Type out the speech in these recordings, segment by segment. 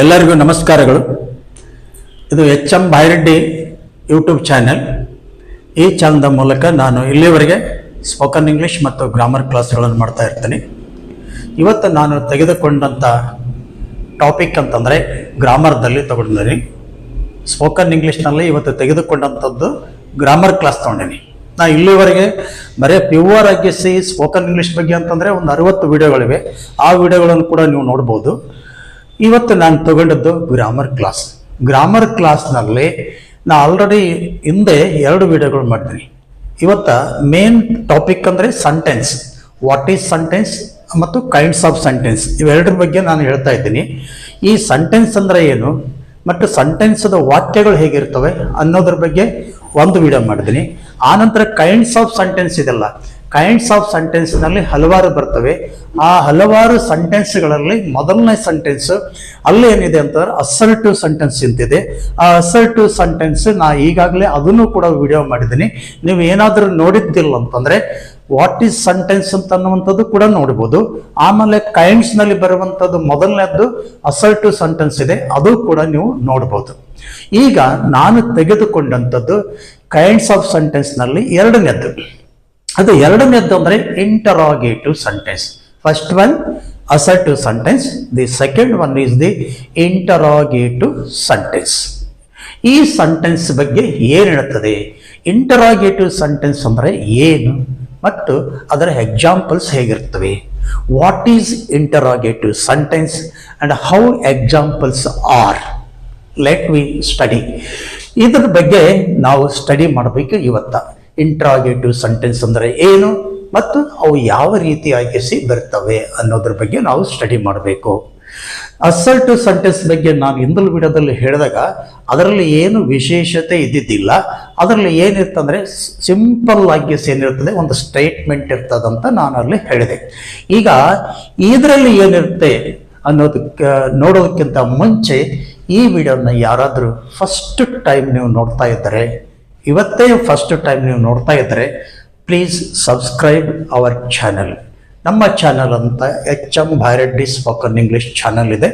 ಎಲ್ಲರಿಗೂ ನಮಸ್ಕಾರಗಳು. ಇದು H M Byreddy YouTube channel. ಈ ಚಾನಲ್ದ ಮೂಲಕ ನಾನು ಇಲ್ಲಿವರೆಗೆ ಸ್ಪೋಕನ್ ಇಂಗ್ಲೀಷ್ ಮತ್ತು ಗ್ರಾಮರ್ ಕ್ಲಾಸ್ಗಳನ್ನು ಮಾಡ್ತಾ ಇರ್ತೀನಿ. ಇವತ್ತು ನಾನು ತೆಗೆದುಕೊಂಡಂಥ ಟಾಪಿಕ್ ಅಂತಂದರೆ ಗ್ರಾಮರ್ದಲ್ಲಿ ತಗೊಂಡಿದ್ದೀನಿ. ಸ್ಪೋಕನ್ ಇಂಗ್ಲೀಷ್ನಲ್ಲಿ ಇವತ್ತು ತೆಗೆದುಕೊಂಡಂಥದ್ದು ಗ್ರಾಮರ್ ಕ್ಲಾಸ್ ತೊಗೊಂಡಿನಿ. ನಾ ಇಲ್ಲಿವರೆಗೆ ಬರೀ ಆಗಿ ಸಿ ಸ್ಪೋಕನ್ ಇಂಗ್ಲೀಷ್ ಬಗ್ಗೆ ಅಂತಂದರೆ ಒಂದು ಅರವತ್ತು ವಿಡಿಯೋಗಳಿವೆ. ಆ ವಿಡಿಯೋಗಳನ್ನು ಕೂಡ ನೀವು ನೋಡ್ಬೋದು. ಇವತ್ತು ನಾನು ತಗೊಂಡದ್ದು ಗ್ರಾಮರ್ ಕ್ಲಾಸ್ ಗ್ರಾಮರ್ ಕ್ಲಾಸ್ನಲ್ಲಿ ನಾ ಆಲ್ರೆಡಿ ಹಿಂದೆ ಎರಡು ವಿಡಿಯೋಗಳು ಮಾಡ್ತೀನಿ. ಇವತ್ತು ಮೇನ್ ಟಾಪಿಕ್ ಅಂದರೆ ಸೆಂಟೆನ್ಸ್ ವಾಟ್ ಈಸ್ ಸೆಂಟೆನ್ಸ್ ಮತ್ತು ಕೈಂಡ್ಸ್ ಆಫ್ ಸೆಂಟೆನ್ಸ್ ಇವೆರಡರ ಬಗ್ಗೆ ನಾನು ಹೇಳ್ತಾ ಇದ್ದೀನಿ. ಈ ಸೆಂಟೆನ್ಸ್ ಅಂದರೆ ಏನು ಮತ್ತು ಸೆಂಟೆನ್ಸ್ದ ವಾಕ್ಯಗಳು ಹೇಗಿರ್ತವೆ ಅನ್ನೋದ್ರ ಬಗ್ಗೆ ಒಂದು ವಿಡಿಯೋ ಮಾಡಿದ್ದೀನಿ ಆನಂತರ ಕೈಂಡ್ಸ್ ಆಫ್ ಸೆಂಟೆನ್ಸ್ ಇದೆಲ್ಲ. ಕೈಂಡ್ಸ್ ಆಫ್ ಸೆಂಟೆನ್ಸ್ನಲ್ಲಿ ಹಲವಾರು ಬರ್ತವೆ. ಆ ಹಲವಾರು ಸೆಂಟೆನ್ಸ್ಗಳಲ್ಲಿ ಮೊದಲನೇ ಸೆಂಟೆನ್ಸ್ ಅಲ್ಲಿ ಏನಿದೆ ಅಂತಂದ್ರೆ ಅಸರ್ಟಿವ್ ಸೆಂಟೆನ್ಸ್ ಅಂತಿದೆ. ಆ ಅಸರ್ಟಿವ್ ಸೆಂಟೆನ್ಸ್ ನಾ ಈಗಾಗಲೇ ಅದನ್ನು ಕೂಡ ವಿಡಿಯೋ ಮಾಡಿದ್ದೀನಿ. ನೀವು ಏನಾದರೂ ನೋಡಿದ್ದಿಲ್ಲ ಅಂತಂದ್ರೆ ವಾಟ್ ಈಸ್ ಸೆಂಟೆನ್ಸ್ ಅಂತ ಅನ್ನುವಂಥದ್ದು ಕೂಡ ನೋಡ್ಬೋದು. ಆಮೇಲೆ ಕೈಂಡ್ಸ್ನಲ್ಲಿ ಬರುವಂಥದ್ದು ಮೊದಲನೇದ್ದು ಅಸರ್ಟಿವ್ ಸೆಂಟೆನ್ಸ್ ಇದೆ. ಅದು ಕೂಡ ನೀವು ನೋಡ್ಬೋದು. ಈಗ ನಾನು ತೆಗೆದುಕೊಂಡಂಥದ್ದು ಕೈಂಡ್ಸ್ ಆಫ್ ಸೆಂಟೆನ್ಸ್ನಲ್ಲಿ ಎರಡನೇದ್ದು. ಅದು ಎರಡನೇದ್ದು ಅಂದ್ರೆ interrogative sentence first one assertive sentence the second one is the interrogative sentence ಈ ಸೆಂಟೆನ್ಸ್ ಬಗ್ಗೆ ಏನು ಹೇಳುತ್ತದೆ ಇಂಟರಾಗೇಟಿವ್ ಸೆಂಟೆನ್ಸ್ ಅಂದರೆ ಏನು? ಮತ್ತು ಅದರ examples ಹೇಗಿರ್ತವೆ what is interrogative sentence and how examples are let we study ಇದ್ರ ಬಗ್ಗೆ ನಾವು ಸ್ಟಡಿ ಮಾಡಬೇಕು ಇವತ್ತ. ಇಂಟ್ರಾಗೇಟಿವ್ ಸೆಂಟೆನ್ಸ್ ಅಂದರೆ ಏನು? ಮತ್ತು ಅವು ಯಾವ ರೀತಿ ಸಿ ಬರ್ತವೆ ಅನ್ನೋದ್ರ ಬಗ್ಗೆ ನಾವು ಸ್ಟಡಿ ಮಾಡಬೇಕು. ಅಸರ್ಟಿವ್ ಸೆಂಟೆನ್ಸ್ ಬಗ್ಗೆ ನಾನು ಹಿಂದಲ್ ವಿಡಿಯೋದಲ್ಲಿ ಹೇಳಿದಾಗ ಅದರಲ್ಲಿ ಏನು ವಿಶೇಷತೆ ಇದ್ದಿದ್ದಿಲ್ಲ. ಅದರಲ್ಲಿ ಏನಿರ್ತಂದರೆ ಸಿಂಪಲ್ ಆಗಿ ಏನಿರ್ತದೆ, ಒಂದು ಸ್ಟೇಟ್ಮೆಂಟ್ ಇರ್ತದಂತ ನಾನು ಅಲ್ಲಿ ಹೇಳಿದೆ. ಈಗ ಇದರಲ್ಲಿ ಏನಿರುತ್ತೆ ಅನ್ನೋದಕ್ಕೆ ನೋಡೋದಕ್ಕಿಂತ ಮುಂಚೆ ಈ ವಿಡಿಯೋನ ಯಾರಾದರೂ ಫಸ್ಟ್ ಟೈಮ್ ನೀವು ನೋಡ್ತಾ ಇದ್ದರೆ ಇವತ್ತೇ ಫಸ್ಟ್ ಟೈಮ್ ನೀವು ನೋಡ್ತಾ ಇದ್ದರೆ ಪ್ಲೀಸ್ ಸಬ್ಸ್ಕ್ರೈಬ್ ಅವರ್ ಚಾನಲ್ ನಮ್ಮ ಚಾನಲ್ ಅಂತ H M Bhaireddy spoken English channel ಇದೆ.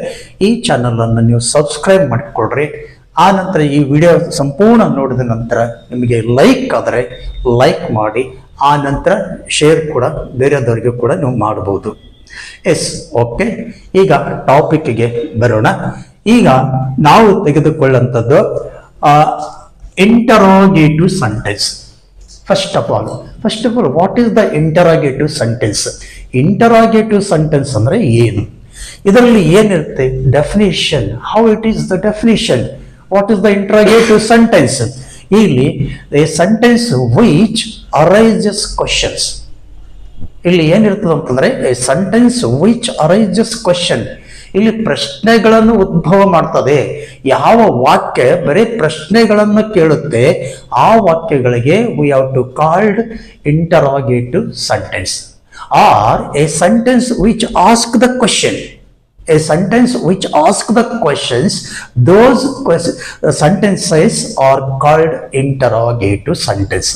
ಈ ಚಾನಲನ್ನು ನೀವು ಸಬ್ಸ್ಕ್ರೈಬ್ ಮಾಡಿಕೊಡ್ರಿ ಆ ನಂತರ ಈ ವಿಡಿಯೋ ಸಂಪೂರ್ಣ ನೋಡಿದ ನಂತರ ನಿಮಗೆ ಲೈಕ್ ಆದರೆ ಲೈಕ್ ಮಾಡಿ, ಆ ನಂತರ ಶೇರ್ ಕೂಡ ಬೇರೆದವರಿಗೆ ಕೂಡ ನೀವು ಮಾಡಬಹುದು ಎಸ್ ಓಕೆ ಈಗ ಟಾಪಿಕ್ಗೆ ಬರೋಣ. ಈಗ ನಾವು ತೆಗೆದುಕೊಳ್ಳುವಂಥದ್ದು interrogative sentence first of all first of all what is the interrogative sentence interrogative sentence ಅಂದರೆ ಏನು? ಇದರಲ್ಲಿ ಏನಿರುತ್ತೆ? Definition how it is the definition what is the interrogative sentence ಇಲ್ಲಿ ಸೆಂಟೆನ್ಸ್ ವಿಚ್ ಅರೈಸಸ್ ಕ್ವಶನ್ಸ್ ಇಲ್ಲಿ ಏನಿರ್ತದೆ ಅಂತಂದ್ರೆ ಸೆಂಟೆನ್ಸ್ ವಿಚ್ ಅರೈಸಸ್ ಕ್ವಶನ್ ಇಲ್ಲಿ ಪ್ರಶ್ನೆಗಳನ್ನು ಉದ್ಭವ ಮಾಡ್ತದೆ. ಯಾವ ವಾಕ್ಯ ಬರೀ ಪ್ರಶ್ನೆಗಳನ್ನು ಕೇಳುತ್ತೆ, ಆ ವಾಕ್ಯಗಳಿಗೆ we have to called interrogative sentence are a sentence which ask the question a sentence which ask the questions those sentences are called interrogative sentence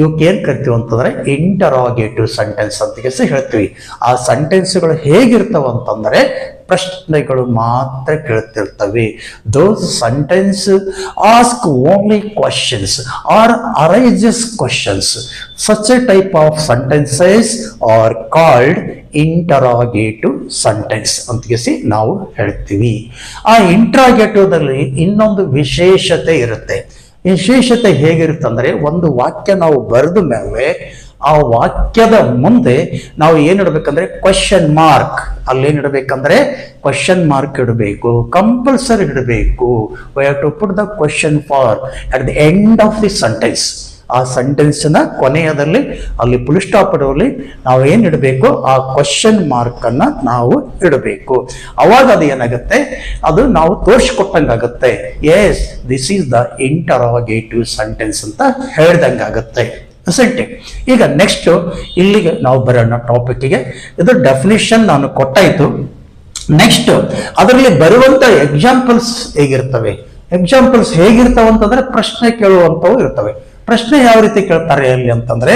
ಇವಕ್ಕೆ ಏನ್ ಕರಿತೀವಿ ಅಂತಂದ್ರೆ ಇಂಟರಾಗೇಟಿವ್ ಸೆಂಟೆನ್ಸ್ ಅಂತ ಹೇಳ್ತೀವಿ. ಆ ಸೆಂಟೆನ್ಸ್ಗಳು ಹೇಗಿರ್ತವೆ ಅಂತಂದ್ರೆ ಪ್ರಶ್ನೆಗಳು ಮಾತ್ರ ಕೇಳ್ತಿರ್ತವೆ. Those sentence ask only questions are arises questions such a type of sentences are called interrogative sentence ಅಂತಗಿಸಿ ನಾವು ಹೇಳ್ತೀವಿ. ಆ ಇಂಟ್ರಾಗೇಟಿವ್ದಲ್ಲಿ ಇನ್ನೊಂದು ವಿಶೇಷತೆ ಇರುತ್ತೆ. ವಿಶೇಷತೆ ಹೇಗಿರುತ್ತಂದ್ರೆ ಒಂದು ವಾಕ್ಯ ನಾವು ಬರೆದ ಮೇಲೆ ಆ ವಾಕ್ಯದ ಮುಂದೆ ನಾವು ಏನಿಡಬೇಕಂದ್ರೆ ಕ್ವಶನ್ ಮಾರ್ಕ್ ಅಲ್ಲೇನು ಇಡಬೇಕಂದ್ರೆ ಕ್ವಶನ್ ಮಾರ್ಕ್ ಇಡಬೇಕು ಕಂಪಲ್ಸರಿ ಇಡಬೇಕು. Why to put the question for at the end of the sentence ಆ ಸೆಂಟೆನ್ಸ್ನ ಕೊನೆಯದಲ್ಲಿ, ಅಲ್ಲಿ ಪುಲ್ ಸ್ಟಾಪ್ ಇಡುವಲ್ಲಿ ನಾವು ಏನು ಇಡಬೇಕು? ಆ ಕ್ವಶನ್ ಮಾರ್ಕನ್ನು ನಾವು ಇಡಬೇಕು. ಅವಾಗ ಅದು ಏನಾಗುತ್ತೆ? ಅದು ನಾವು ತೋರಿಸ್ಕೊಟ್ಟಂಗಾಗುತ್ತೆ. Yes this is the interrogative sentence ಅಂತ ಹೇಳ್ದಂಗಾಗುತ್ತೆ. ಸೆಂಟೆ ಈಗ ನೆಕ್ಸ್ಟ್ ಇಲ್ಲಿಗೆ ನಾವು ಬರೋಣ ಟಾಪಿಕ್ಗೆ ಇದು ಡೆಫಿನಿಷನ್ ನಾನು ಕೊಟ್ಟಾಯಿತು ನೆಕ್ಸ್ಟ್ ಅದರಲ್ಲಿ ಬರುವಂತ ಎಕ್ಸಾಂಪಲ್ಸ್ ಹೇಗಿರ್ತವೆ? ಎಕ್ಸಾಂಪಲ್ಸ್ ಹೇಗಿರ್ತಾವ ಅಂತಂದ್ರೆ ಪ್ರಶ್ನೆ ಕೇಳುವಂಥವು ಇರ್ತವೆ. ಪ್ರಶ್ನೆ ಯಾವ ರೀತಿ ಕೇಳ್ತಾರೆ ಅಲ್ಲಿ ಅಂತಂದ್ರೆ,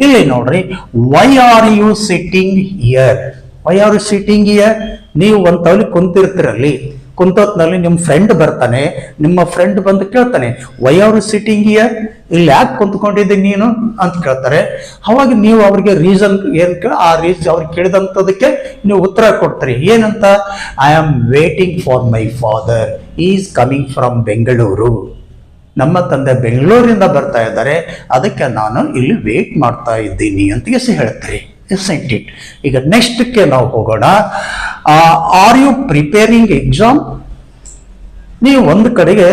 ಇಲ್ಲಿ ನೋಡ್ರಿ why are you sitting here why are you sitting here ನೀವು ತವಲಿ ಕುಂತಿರ್ತಿರಲ್ಲಿ. ಕುಂತೊತ್ನಲ್ಲಿ ನಿಮ್ಮ ಫ್ರೆಂಡ್ ಬರ್ತಾನೆ, ನಿಮ್ಮ ಫ್ರೆಂಡ್ ಬಂದು ಕೇಳ್ತಾನೆ ವೈ ಆರ್ ಸಿಟಿಂಗ್ ಇಯರ್ ಇಲ್ಲಿ ಯಾಕೆ ಕುಂತ್ಕೊಂಡಿದ್ದೆ ನೀನು? ಅಂತ ಕೇಳ್ತಾರೆ. ಅವಾಗ ನೀವು ಅವ್ರಿಗೆ ರೀಸನ್ ಏನ್ ಕೇಳ, ಆ ರೀಸನ್ ಅವ್ರಿಗೆ ಕೇಳಿದಂಥದಕ್ಕೆ ನೀವು ಉತ್ತರ ಕೊಡ್ತಾರೆ. ಏನಂತ? I am waiting for my father is coming from Bengaluru ನಮ್ಮ ತಂದೆ ಬೆಂಗಳೂರಿಂದ ಬರ್ತಾ ಇದ್ದಾರೆ. ಅದಕ್ಕೆ ನಾನು ಇಲ್ಲಿ ವೇಟ್ ಮಾಡ್ತಾ ಇದ್ದೀನಿ ಅಂತ ಹೇಳ್ತಾರೆ. ಇಟ್ ಈಗ ನೆಕ್ಸ್ಟ್ಗೆ ನಾವು ಹೋಗೋಣ. ಆರ್ ಯು ಪ್ರಿಪೇರಿಂಗ್ ಎಕ್ಸಾಮ್ ನೀವು ಒಂದು ಕಡೆಗೆ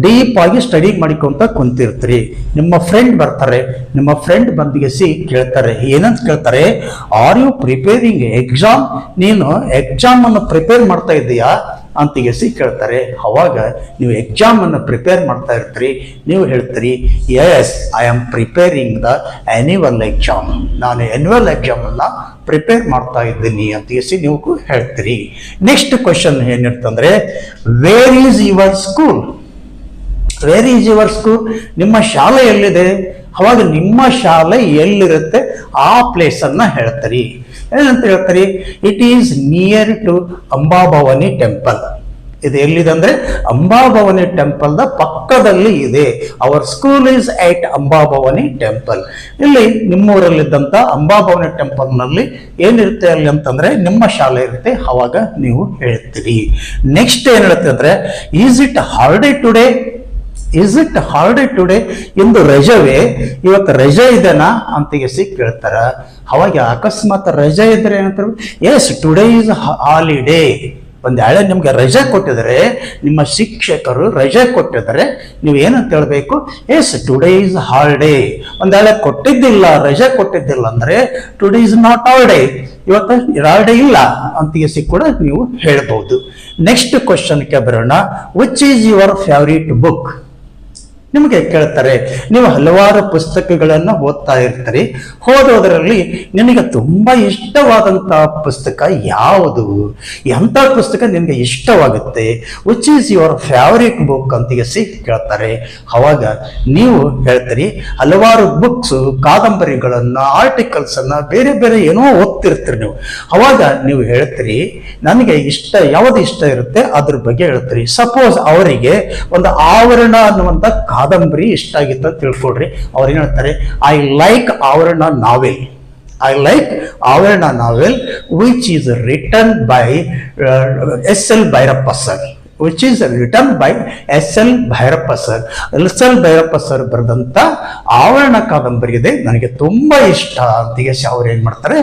ಡೀಪ್ ಆಗಿ ಸ್ಟಡಿ ಮಾಡಿಕೊಂತ ಕುಂತಿರ್ತೀರಿ. ನಿಮ್ಮ ಫ್ರೆಂಡ್ ಬರ್ತಾರೆ. ನಿಮ್ಮ ಫ್ರೆಂಡ್ ಬಂದಿಗೆಸಿ ಕೇಳ್ತಾರೆ. ಏನಂತ ಕೇಳ್ತಾರೆ? ಆರ್ ಯು ಪ್ರಿಪೇರಿಂಗ್ ಎಕ್ಸಾಮ್ ನೀನು ಎಕ್ಸಾಮ್ ಅನ್ನು ಪ್ರಿಪೇರ್ ಮಾಡ್ತಾ ಇದ್ದೀಯಾ? ಅಂತಿಗೆಸಿ ಕೇಳ್ತಾರೆ. ಅವಾಗ ನೀವು ಎಕ್ಸಾಮ್ ಅನ್ನು ಪ್ರಿಪೇರ್ ಮಾಡ್ತಾ ಇರ್ತೀರಿ. ನೀವು ಹೇಳ್ತೀರಿ yes I am preparing the annual exam ನಾನು ಆನ್ಯುವಲ್ ಎಕ್ಸಾಮ್ ಅನ್ನ ಪ್ರಿಪೇರ್ ಮಾಡ್ತಾ ಇದ್ದೀನಿ ಅಂತ ಎಸಿ ನೀವು ಹೇಳ್ತೀರಿ. Next question ಏನಿರ್ತಂದ್ರೆ where is your school where is your school ನಿಮ್ಮ ಶಾಲೆ ಎಲ್ಲಿದೆ? ಅವಾಗ ನಿಮ್ಮ ಶಾಲೆ ಎಲ್ಲಿರುತ್ತೆ? ಆ ಪ್ಲೇಸ್ ಅನ್ನ ಹೇಳ್ತೀರಿ. ಏನಂತ ಹೇಳ್ತೀರಿ? It is near to Ambabhavani temple ಇದು ಎಲ್ಲಿದೆ ಅಂಬಾಭವನಿ ಟೆಂಪಲ್ ದ ಪಕ್ಕದಲ್ಲಿ ಇದೆ. Our school is at Ambabhavani temple. ಇಲ್ಲಿ ನಿಮ್ಮೂರಲ್ಲಿದ್ದಂತ ಅಂಬಾಭವನಿ ಟೆಂಪಲ್ನಲ್ಲಿ ಏನಿರುತ್ತೆ ಅಲ್ಲಿ ಅಂತಂದ್ರೆ ನಿಮ್ಮ ಶಾಲೆ ಇರುತ್ತೆ. ಅವಾಗ ನೀವು ಹೇಳ್ತೀರಿ. ನೆಕ್ಸ್ಟ್ ಏನ್ ಹೇಳುತ್ತೆ ಅಂದ್ರೆ is it holiday today is it holiday today ಇಂದು ರಜವೇ? ಇವತ್ತು ರಜೆ ಇದೆನಾ ಅಂತ ಎಸಿ ಕೇಳ್ತಾರ. ಅವಾಗ ಅಕಸ್ಮಾತ್ ರಜೆ ಇದ್ರೆ ಏನಂತಾರೆ ಎಸ್ ಟುಡೇ ಇಸ್ ಹಾಲಿಡೇ ಒಂದ್ ನಿಮಗೆ ರಜೆ ಕೊಟ್ಟಿದ್ದಾರೆ ನಿಮ್ಮ ಶಿಕ್ಷಕರು ರಜೆ ಕೊಟ್ಟಿದ್ದಾರೆ ನೀವು ಏನಂತ ಹೇಳಬೇಕು? ಎಸ್ ಟುಡೇ ಇಸ್ ಹಾಲಿಡೇ ಒಂದು ಕೊಟ್ಟಿದ್ದಿಲ್ಲ, ರಜೆ ಕೊಟ್ಟಿದ್ದಿಲ್ಲ ಅಂದರೆ ಟುಡೇ ಇಸ್ ನಾಟ್ ಹಾಲಿಡೇ ಇವತ್ತು ಹಾಲಿಡೇ ಇಲ್ಲ ಅಂತ ಎಸಿ ಕೂಡ ನೀವು ಹೇಳ್ಬೋದು. ನೆಕ್ಸ್ಟ್ ಕ್ವಶನ್ಗೆ ಬರೋಣ. Which is your favourite book ನಿಮಗೆ ಕೇಳ್ತಾರೆ, ನೀವು ಹಲವಾರು ಪುಸ್ತಕಗಳನ್ನು ಓದ್ತಾ ಇರ್ತೀರಿ. ಓದೋದರಲ್ಲಿ ನಿಮಗೆ ತುಂಬ ಇಷ್ಟವಾದಂತಹ ಪುಸ್ತಕ ಯಾವುದು? ಎಂಥ ಪುಸ್ತಕ ನಿಮಗೆ ಇಷ್ಟವಾಗುತ್ತೆ? Which is your favourite book ಅಂತ ಸಿ ಕೇಳ್ತಾರೆ. ಅವಾಗ ನೀವು ಹೇಳ್ತೀರಿ, ಹಲವಾರು ಬುಕ್ಸ್ ಕಾದಂಬರಿಗಳನ್ನು ಆರ್ಟಿಕಲ್ಸನ್ನು ಬೇರೆ ಬೇರೆ ಏನೋ ಓದ್ತಿರ್ತೀರಿ ನೀವು. ಅವಾಗ ನೀವು ಹೇಳ್ತೀರಿ, ನನಗೆ ಇಷ್ಟ, ಯಾವ್ದು ಇಷ್ಟ ಇರುತ್ತೆ ಅದ್ರ ಬಗ್ಗೆ ಹೇಳ್ತೀರಿ. ಸಪೋಸ್ ಅವರಿಗೆ ಒಂದು ಆವರಣ ಅನ್ನುವಂಥ ಕಾದಂಬರಿ ಇಷ್ಟ ಆಗಿತ್ತು ಅಂತ ತಿಳ್ಕೊಡ್ರಿ ಅವ್ರು ಏನು ಹೇಳ್ತಾರೆ ಐ ಲೈಕ್ ಆವರಣ novel I like Avarana novel which is written by S L Bhyrappa sir which is written by S L Bhyrappa sir S L Bhyrappa sir ಬರೆದಂಥ ಆವರಣ ಕಾದಂಬರಿ ಇದೆ. ನನಗೆ ತುಂಬ ಇಷ್ಟ ಅಂತ ಅವ್ರು ಏನು ಮಾಡ್ತಾರೆ,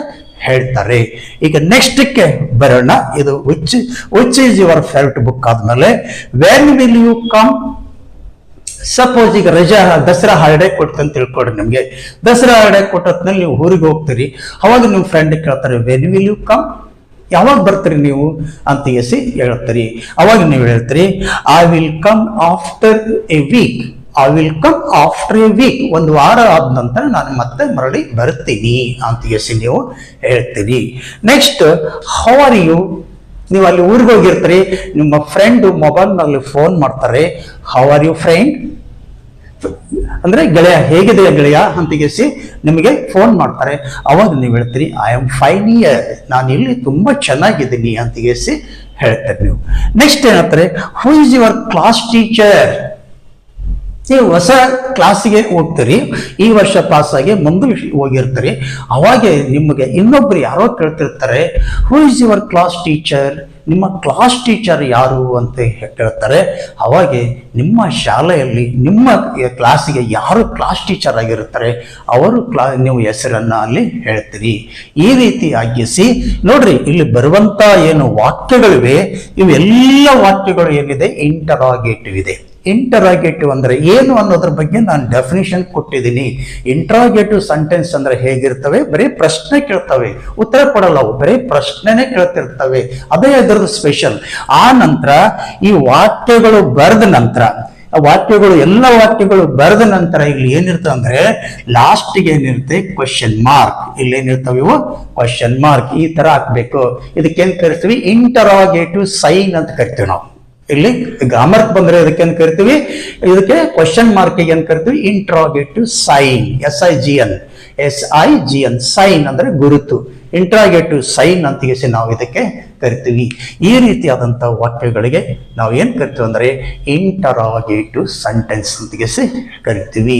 ಹೇಳ್ತಾರೆ. ಈಗ ನೆಕ್ಸ್ಟ್ಗೆ ಬರೋಣ. ಇದು which which is your favourite book ಆದಮೇಲೆ when will you come suppose ಈಗ ರಜಾ, ದಸರಾ ಹಾಲಿಡೇ ಕೊಟ್ಟು ಅಂತ ತಿಳ್ಕೊಡ್ರಿ ನಿಮಗೆ. ದಸರಾ ಹಾಲಿಡೇ ಕೊಟ್ಟದ್ಮೇಲೆ ನೀವು ಊರಿಗೆ ಹೋಗ್ತೀರಿ. ಅವಾಗ ನಿಮ್ಮ ಫ್ರೆಂಡ್ ಕೇಳ್ತಾರೆ ವೆನ್ ವಿಲ್ ಯು ಕಮ್ ಯಾವಾಗ ಬರ್ತೀರಿ ನೀವು ಅಂತ ಎಸಿ ಹೇಳ್ತೀರಿ. ಅವಾಗ ನೀವು ಹೇಳ್ತೀರಿ I will come after a week I will come after a week ಒಂದು ವಾರ ಆದ ನಂತರ ನಾನು ಮತ್ತೆ ಮರಳಿ ಬರ್ತೀನಿ ಅಂತ ಎಸಿ ನೀವು ಹೇಳ್ತೀರಿ. ನೆಕ್ಸ್ಟ್ ಹೌ ಆರ್ ಯು ನೀವು ಅಲ್ಲಿ ಊರಿಗೆ ಹೋಗಿರ್ತೀರಿ, ನಿಮ್ಮ ಫ್ರೆಂಡು ಮೊಬೈಲ್ನಲ್ಲಿ ಫೋನ್ ಮಾಡ್ತಾರೆ ಹೌ ಆರ್ ಯು ಫ್ರೆಂಡ್ ಅಂದ್ರೆ ಗೆಳೆಯ ಹೇಗಿದೆ ಗೆಳೆಯ ಅಂತಿಗೆಸಿ ನಿಮಗೆ ಫೋನ್ ಮಾಡ್ತಾರೆ. ಅವಾಗ ನೀವು ಹೇಳ್ತೀರಿ ಐ ಆಮ್ ಫೈನ್ ಇಯರ್ ನಾನು ಇಲ್ಲಿ ತುಂಬಾ ಚೆನ್ನಾಗಿದ್ದೀನಿ ಅಂತಿಗೆಸಿ ಹೇಳ್ತಾರೆ ನೀವು. ನೆಕ್ಸ್ಟ್ ಏನಂತಾರೆ who is your class teacher ನೀವು ಹೊಸ ಕ್ಲಾಸಿಗೆ ಹೋಗ್ತೀರಿ, ಈ ವರ್ಷ ಪಾಸ್ ಆಗಿ ಮುಂದೆ ಹೋಗಿರ್ತೀರಿ. ಅವಾಗೆ ನಿಮಗೆ ಇನ್ನೊಬ್ರು ಯಾರೋ ಕೇಳ್ತಿರ್ತಾರೆ who is your class teacher ನಿಮ್ಮ ಕ್ಲಾಸ್ ಟೀಚರ್ ಯಾರು ಅಂತ ಕೇಳ್ತಾರೆ. ಅವಾಗೆ ನಿಮ್ಮ ಶಾಲೆಯಲ್ಲಿ ನಿಮ್ಮ ಕ್ಲಾಸಿಗೆ ಯಾರು ಕ್ಲಾಸ್ ಟೀಚರ್ ಆಗಿರ್ತಾರೆ, ಅವರು ಕ್ಲಾ, ನೀವು ಹೆಸರನ್ನು ಅಲ್ಲಿ ಹೇಳ್ತೀರಿ. ಈ ರೀತಿ ಆಗಿಸಿ, ನೋಡ್ರಿ, ಇಲ್ಲಿ ಬರುವಂತ ಏನು ವಾಕ್ಯಗಳಿವೆ, ಇವೆಲ್ಲ ವಾಕ್ಯಗಳು ಏನಿದೆ? ಇಂಟರಾಗೇಟಿವ್ ಇದೆ. ಇಂಟರಾಗೇಟಿವ್ ಅಂದರೆ ಏನು ಅನ್ನೋದ್ರ ಬಗ್ಗೆ ನಾನು ಡೆಫಿನಿಷನ್ ಕೊಟ್ಟಿದ್ದೀನಿ. ಇಂಟ್ರಾಗೇಟಿವ್ ಸೆಂಟೆನ್ಸ್ ಅಂದ್ರೆ ಹೇಗಿರ್ತವೆ? ಬರೀ ಪ್ರಶ್ನೆ ಕೇಳ್ತವೆ. ಉತ್ತರ ಕೊಡಲ್ಲ ಅವು. ಬರೀ ಪ್ರಶ್ನೆನೇ ಕೇಳ್ತಿರ್ತವೆ. ಅದೇ ಅದರದ್ದು ಸ್ಪೆಷಲ್ ಆ ನಂತರ ಈ ವಾಕ್ಯಗಳು ಬರೆದ ನಂತರ ವಾಕ್ಯಗಳು ಎಲ್ಲ ವಾಕ್ಯಗಳು ಬರೆದ ನಂತರ ಇಲ್ಲಿ ಏನಿರ್ತವೆ ಅಂದ್ರೆ ಲಾಸ್ಟ್ಗೆ ಏನಿರುತ್ತೆ? ಕ್ವಶನ್ ಮಾರ್ಕ್ ಇಲ್ಲಿ ಏನಿರ್ತವೆ ಇವು? ಕ್ವಶನ್ ಮಾರ್ಕ್ ಈ ತರ ಹಾಕ್ಬೇಕು. ಇದಕ್ಕೇನ್ ಕರಿತೀವಿ? ಇಂಟರಾಗೇಟಿವ್ ಸೈನ್ ಅಂತ ಕರಿತೀವಿ ನಾವು. ಇಲ್ಲಿ ಗ್ರಾಮರ್ಕ್ ಬಂದ್ರೆ ಇದಕ್ಕೆ ಏನ್ ಕರಿತೀವಿ? ಇದಕ್ಕೆ ಕ್ವಶನ್ ಮಾರ್ಕ್ ಏನ್ ಕರಿತೀವಿ? Interrogative sign S I G N S I G N sign ಅಂದ್ರೆ ಗುರುತು. ಇಂಟ್ರಾಗೇಟಿವ್ ಸೈನ್ ಅಂತಿಗೆಸಿ ನಾವು ಇದಕ್ಕೆ ಕರಿತೀವಿ. ಈ ರೀತಿಯಾದಂಥ ವಾಕ್ಯಗಳಿಗೆ ನಾವು ಏನು ಕರಿತೀವಿ ಅಂದರೆ ಇಂಟರಾಗೇಟಿವ್ ಸೆಂಟೆನ್ಸ್ ಅಂತಿಗೆಸಿ ಕರಿತೀವಿ.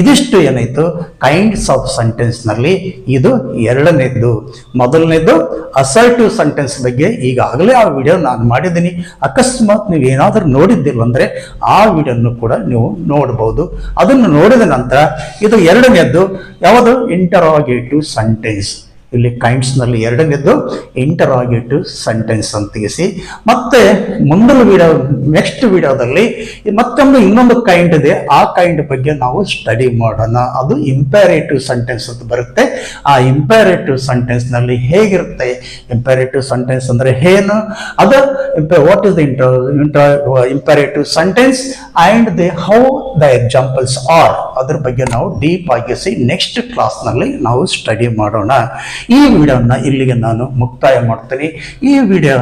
ಇದಿಷ್ಟು ಏನಾಯಿತು? ಕೈಂಡ್ಸ್ ಆಫ್ ಸೆಂಟೆನ್ಸ್ನಲ್ಲಿ ಇದು ಎರಡನೇದ್ದು. ಮೊದಲನೇದು ಅಸರ್ಟಿವ್ ಸೆಂಟೆನ್ಸ್ ಬಗ್ಗೆ ಈಗಾಗಲೇ ಆ ವಿಡಿಯೋ ನಾನು ಮಾಡಿದ್ದೀನಿ. ಅಕಸ್ಮಾತ್ ನೀವು ಏನಾದರೂ ನೋಡಿದ್ದಿಲ್ಲ ಅಂದರೆ ಆ ವಿಡಿಯೋನು ಕೂಡ ನೀವು ನೋಡಬಹುದು ಅದನ್ನು ನೋಡಿದ ನಂತರ ಇದು ಎರಡನೇದ್ದು ಯಾವುದು? ಇಂಟರಾಗೇಟಿವ್ ಸೆಂಟೆನ್ಸ್ ಇಲ್ಲಿ ಕೈಂಡ್ಸ್ನಲ್ಲಿ ಎರಡನೇದ್ದು ಇಂಟರಾಗೇಟಿವ್ ಸೆಂಟೆನ್ಸ್ ಅಂತ ತಿಳಿಸಿ. ಮತ್ತೆ ಮುಂದಿನ ವಿಡಿಯೋ ನೆಕ್ಸ್ಟ್ ವಿಡಿಯೋದಲ್ಲಿ ಮತ್ತೊಂದು ಇನ್ನೊಂದು ಕೈಂಡ್ ಇದೆ. ಆ ಕೈಂಡ್ ಬಗ್ಗೆ ನಾವು ಸ್ಟಡಿ ಮಾಡೋಣ. ಅದು ಇಂಪ್ಯಾರೇಟಿವ್ ಸೆಂಟೆನ್ಸ್ ಅಂತ ಬರುತ್ತೆ. ಆ ಇಂಪ್ಯಾರೇಟಿವ್ ಸೆಂಟೆನ್ಸ್ನಲ್ಲಿ ಹೇಗಿರುತ್ತೆ? ಇಂಪ್ಯಾರೇಟಿವ್ ಸೆಂಟೆನ್ಸ್ ಅಂದರೆ ಏನು? ಅದು what is the inter imperative sentence and the how the examples are ಅದ್ರ ಬಗ್ಗೆ ನಾವು ಡೀಪ್ ಆಗಿಸಿ ನೆಕ್ಸ್ಟ್ ಕ್ಲಾಸ್ನಲ್ಲಿ ನಾವು ಸ್ಟಡಿ ಮಾಡೋಣ. ಈ ವಿಡಿಯೋನ ಇಲ್ಲಿಗೆ ನಾನು ಮುಕ್ತಾಯ ಮಾಡ್ತೀನಿ. ಈ ವಿಡಿಯೋ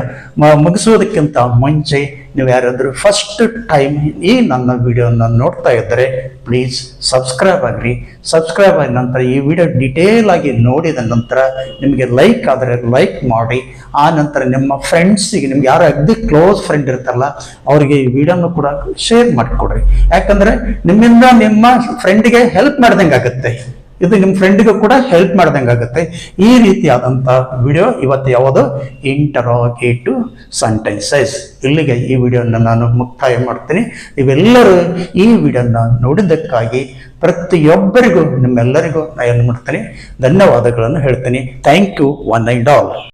ಮುಗಿಸೋದಕ್ಕಿಂತ ಮುಂಚೆ ನೀವು ಯಾರಾದರೂ ಫಸ್ಟ್ ಟೈಮ್ ಈ ನನ್ನ ವಿಡಿಯೋನ ನೋಡ್ತಾ ಇದ್ದರೆ ಪ್ಲೀಸ್ ಸಬ್ಸ್ಕ್ರೈಬ್ ಆಗಿರಿ. ಸಬ್ಸ್ಕ್ರೈಬ್ ಆದ ನಂತರ ಈ ವಿಡಿಯೋ ಡಿಟೇಲ್ ಆಗಿ ನೋಡಿದ ನಂತರ ನಿಮಗೆ ಲೈಕ್ ಆದರೆ ಲೈಕ್ ಮಾಡಿ. ಆ ನಂತರ ನಿಮ್ಮ ಫ್ರೆಂಡ್ಸಿಗೆ ನಿಮ್ಗೆ ಯಾರು ಅಗ್ದಿ ಕ್ಲೋಸ್ ಫ್ರೆಂಡ್ ಇರ್ತಾರಲ್ಲ, ಅವರಿಗೆ ಈ ವಿಡಿಯೋನು ಕೂಡ ಶೇರ್ ಮಾಡಿಕೊಡ್ರಿ. ಯಾಕಂದರೆ ನಿಮ್ಮಿಂದ ನಿಮ್ಮ ಫ್ರೆಂಡಿಗೆ ಹೆಲ್ಪ್ ಮಾಡ್ದಂಗೆ ಆಗುತ್ತೆ ಇದು ನಿಮ್ಮ ಫ್ರೆಂಡ್ಗೂ ಕೂಡ ಹೆಲ್ಪ್ ಮಾಡ್ದಂಗಾಗುತ್ತೆ ಈ ರೀತಿಯಾದಂಥ ವಿಡಿಯೋ ಇವತ್ತು ಯಾವುದು? ಇಂಟರೋಗೇಟಿವ್ ಸೆಂಟೆನ್ಸಸ್ ಇಲ್ಲಿಗೆ ಈ ವಿಡಿಯೋನ ನಾನು ಮುಕ್ತಾಯ ಮಾಡ್ತೀನಿ. ನೀವೆಲ್ಲರೂ ಈ ವಿಡಿಯೋನ ನೋಡಿದ್ದಕ್ಕಾಗಿ ಪ್ರತಿಯೊಬ್ಬರಿಗೂ, ನಿಮ್ಮೆಲ್ಲರಿಗೂ ನಾನು ಏನು ಮಾಡ್ತೀನಿ? ಧನ್ಯವಾದಗಳನ್ನು ಹೇಳ್ತೀನಿ. Thank you one and all